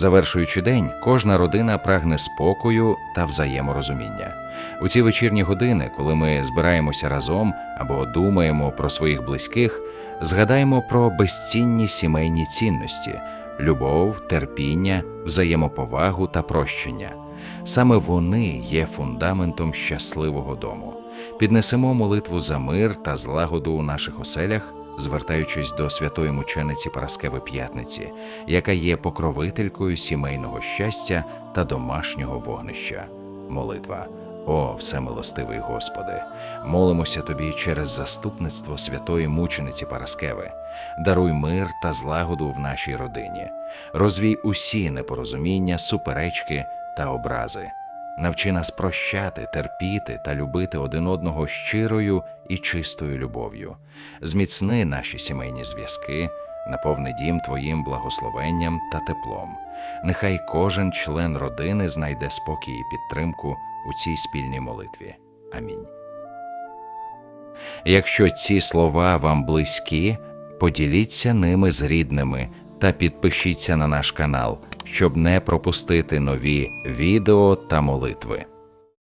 Завершуючи день, кожна родина прагне спокою та взаєморозуміння. У ці вечірні години, коли ми збираємося разом або думаємо про своїх близьких, згадаємо про безцінні сімейні цінності любов, терпіння, взаємоповагу та прощення. Саме вони є фундаментом щасливого дому. Піднесемо молитву за мир та злагоду у наших оселях, звертаючись до святої мучениці Параскеви П'ятниці, яка є покровителькою сімейного щастя та домашнього вогнища. Молитва. О, всемилостивий Господи, молимося Тобі через заступництво святої мучениці Параскеви. Даруй мир та злагоду в нашій родині. Розвій усі непорозуміння, суперечки та образи. Навчи нас прощати, терпіти та любити один одного щирою і чистою любов'ю. Зміцни наші сімейні зв'язки, наповни дім Твоїм благословенням та теплом. Нехай кожен член родини знайде спокій і підтримку у цій спільній молитві. Амінь. Якщо ці слова вам близькі, поділіться ними з рідними та підпишіться на наш канал, щоб не пропустити нові відео та молитви.